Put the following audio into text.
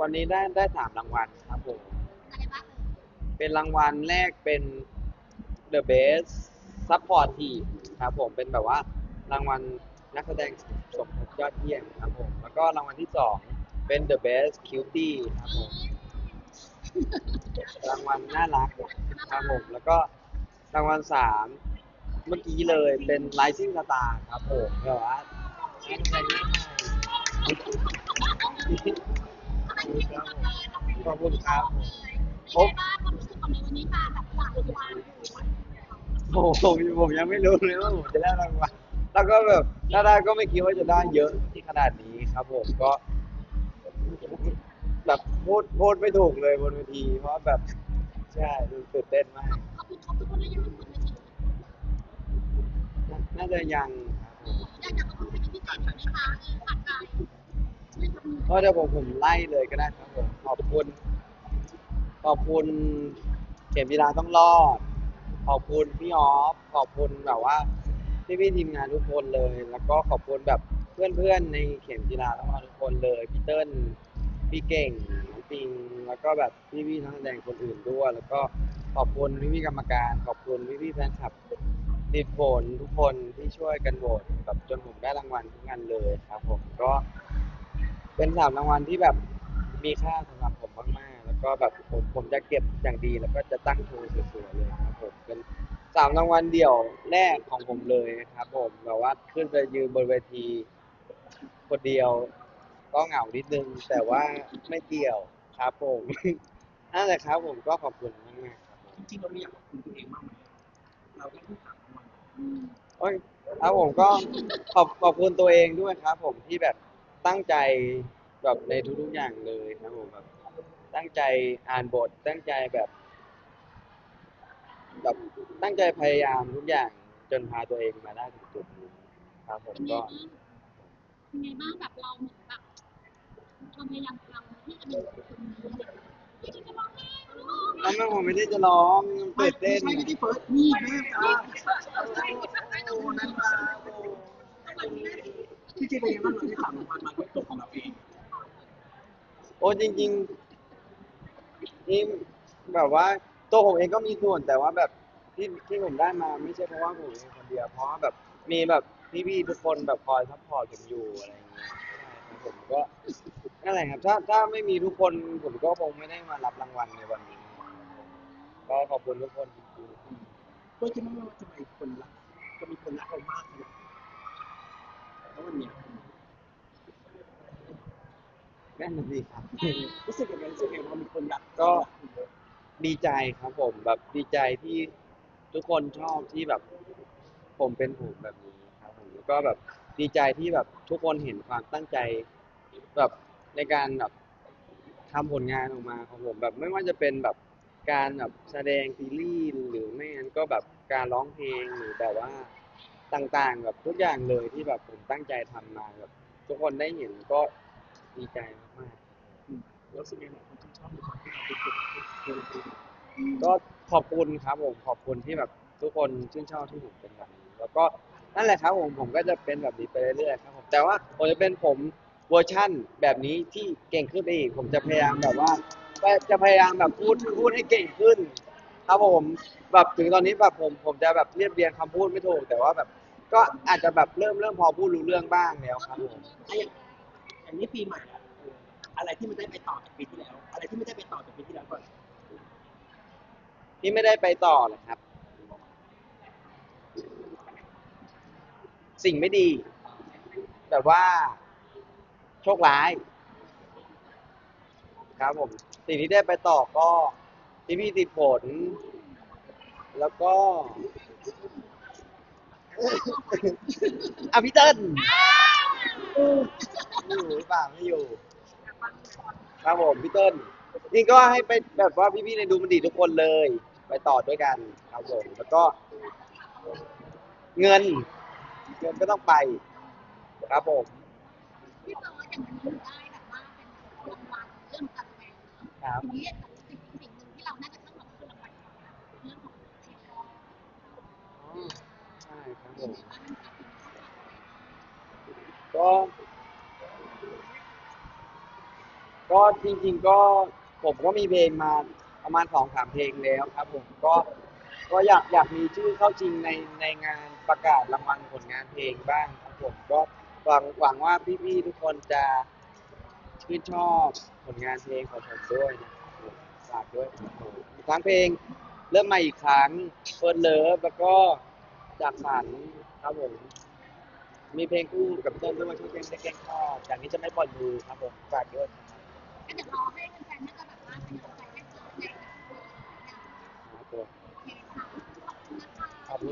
วันนี้ได้ได้สามรางวัลครับผมอะไรบ้างเอ่ยเป็นรางวัลแรกเป็น The Best Support Team ครับผมเป็นแบบว่ารางวัลนักแสดงสมทบยอดเยี่ยมครับผมแล้วก็รางวัลที่สองเป็น The Best Cutie ครับผมรางวัลน่ารักครับผมแล้วก็รางวัลสามเมื่อกี้เลยเป็น Rising Star ครับผมแบบว่า คุณครับเป็นไงบ้างความรู้สึกของในวันนี้มาแบบหวานหวานโอ้โหผมผมยังไม่รู้เลยว่าผมจะได้รางวัลแล้วก็แบบถ้าได้ก็ไม่คิดว่าจะได้เยอะที่ขนาดนี้ครับ ผมก็ แบบพูดพูดไม่ถูกเลยบนเวที เพราะแบบ ใช่ตื่นเต้นมากเขาพูดเขาพูดคนละอย่างคนละทีน่าน่าจะยังครับผมอยากจะขอบคุณเป็นพิเศษไหมคะเออผ่านไปไม่ทำก็เดี๋ยวผมผมไล่เลยก็ได้ครับผมขอบคุณ ขอบคุณเข็มจีราต้องรอด ขอบคุณพี่ออฟ ขอบคุณแบบว่าพี่พี่ๆทีมงานทุกคนเลย แล้วก็ขอบคุณแบบเพื่อนๆในเข็มจีราต้องรอดทุกคนเลยพี่เติ้ลพี่เก่งน้องปิงแล้วก็แบบพี่พี่ๆนักแสดงคนอื่นด้วย แล้วก็ขอบคุณพี่พี่ๆกรรมการ ขอบคุณพี่พี่ๆแฟนคลับติดผลทุกคนที่ช่วยกันโหวตแบบจนผมได้รางวัลทุกงานเลยครับผมก็ เป็นสามรางวัลที่แบบมีค่าสำหรับผมมากๆ ก็แบบผมผมจะเก็บอย่างดีแล้วก็จะตั้งโชว์สวยๆเลยครับผมเป็นสามรางวัลเดี่ยวแรกของผมเลยครับ ผมแบบว่าขึ้นไปยืนบนเวที คนเดียว ก็เหงานิดนึง แต่ว่าไม่เกี่ยวครับผมนั่นแหละครับผมก็ขอบคุณมากๆครับผมจริงๆเราไม่อยากขอบคุณตัวเองมากไหมเราได้ที่สามรางวัลโอ้ยครับผมก็ขอบขอบคุณตัวเองด้วยครับ ผมที่แบบตั้งใจแบบในทุกๆอย่างเลยครับผมแบบ ตั้งใจอ่านบท ตั้งใจแบบแบบตั้งใจพยายามทุกอย่างจนพาตัวเองมาได้ถึงจุดนี้ครับผมเป็นไงก็บ้างเป็นไงบ้างแบบเราเหมือนแบบควาพยายามเราที่จะเป็นคนนี้ไม่ใช่จะร้องไห้ร้องไห้แล้วแม่ผมไม่ได้จะร้องเต้นไม่ใช่ที่เฟิร์สนี่แม่จ้าโอ้นั่นมาที่จริงเป็นยังไงบ้างเราได้สามรางวัลมาด้วยตัวของเราเองโอ้จริง ๆ นี่แบบว่าตัวผมเองก็มีส่วนแต่ว่าแบบที่ที่ผมได้มาไม่ใช่เพราะว่าผมเองคนเดียวเพราะว่าแบบมีแบบพี่ๆทุกคนแบบคอยซัพพอร์ตผมอยู่อะไรอย่างเงี้ยใช่ครับผมก็นั่นแหละครับถ้าถ้าไม่มีทุกคนผมก็คงไม่ได้มารับรางวัลในวันนี้ ก็ขอบคุณทุกคนจริงเฟิร์สคิดว่าทำไมคนรักจะมีคนรักเรามากขนาดนี้แล้ววันเนี้ย ๆ นั่นน่ะสิครับ รู้สึกยังไงรู้สึกยังไงพอมีคนรักก็ดีใจครับผมแบบดีใจที่ทุกคนชอบที่แบบ ผมเป็นผมแบบนี้ครับผมแล้วก็แบบดีใจที่แบบทุกคนเห็นความตั้งใจ แบบในการแบบทำผลงานออกมาของผมแบบไม่ว่าจะเป็นแบบการแบบแสดงซีรีส์หรือไม่งั้นก็แบบการร้องเพลงหรือแบบว่าต่างๆแบบทุกอย่างเลยที่แบบผมตั้งใจทำมาแบบทุกคนได้เห็นก็ ดีใจมากๆรู้สึกยังไงคนที่ชอบในความที่เราเป็นคนเป็นคนก็ขอบคุณครับผมขอบคุณที่แบบทุกคนชื่นชอบที่ผมเป็นแบบนี้แล้วก็นั่นแหละครับผมผมก็จะเป็นแบบนี้ไปเรื่อยๆครับผมแต่ว่าผมจะเป็นผมเวอร์ชั่นแบบนี้ที่เก่งขึ้นไปอีก ผมจะพยายามแบบว่าจะพยายามแบบพูดพูดให้เก่งขึ้น ครับผมแบบถึงตอนนี้แบบผมผมจะแบบเรียบเรียงคำพูดไม่ถูกแต่ว่าแบบ ก็อาจจะแบบเริ่มเริ่มพอพูดรู้เรื่องบ้างแล้วครับผมไอ้อย่างนี้ปีใหม่อะอะไรที่มันได้ไปต่อจากปีที่แล้ว อะไรที่ไม่ได้ไปต่อจากปีที่แล้วก่อนที่ไม่ได้ไปต่อเหรอครับ สิ่งไม่ดีแบบว่าโชคร้าย ครับผม สิ่งที่ได้ไปต่อก็ที่พี่ติดผล แล้วก็อะพี่เติ้ล อยู่หรือเปล่าไม่อยู่ครับผมพี่เติ้ลนี่ก็ให้ไปแบบว่าพี่ๆในดูมันดีทุกคนเลย ไปต่อด้วยกันครับผมแล้วก็ เงิน เงินก็ต้องไป ครับผมพี่เต๋ออย่างวันนี้หนูได้แบบว่าเป็นรางวัลเรื่องการแสดงเนอะครับทีนี้สิ่งสิ่งหนึ่งที่เราน่าจะต้องขอบคุณรางวัลเรื่องของเสียงร้องใช่ครับผเป็นมไงบ้างคะก็ ก็จริงๆก็ผมก็มีเพลงมาประมาณสองสามเพลงแล้วครับ ผมก็ก็อยากอยากมีชื่อเข้าจริงในในงานประกาศรางวัลผลงานเพลงบ้างครับผมก็หวังหวังว่าพี่ๆทุกคนจะชื่นชอบผลงานเพลงของผมด้วยนะครับผมฝากด้วยครับผมทั้งเพลงเริ่มใหมาอีกครั้งเฟิร์นเลิฟแล้วก็จากฝันครับผมมีเพลงคู่กับเต้นด้วยชื่อเพลงได้แกล้งชอบจากนี้จะไม่ปล่อยมือครับผมฝากด้วยครับ เดี๋รอให้แฟนๆน่าจแบบว่าเป็นใจให้เจอในหนังโอเคค่ะขอบคุณนะคะ ขอบคุ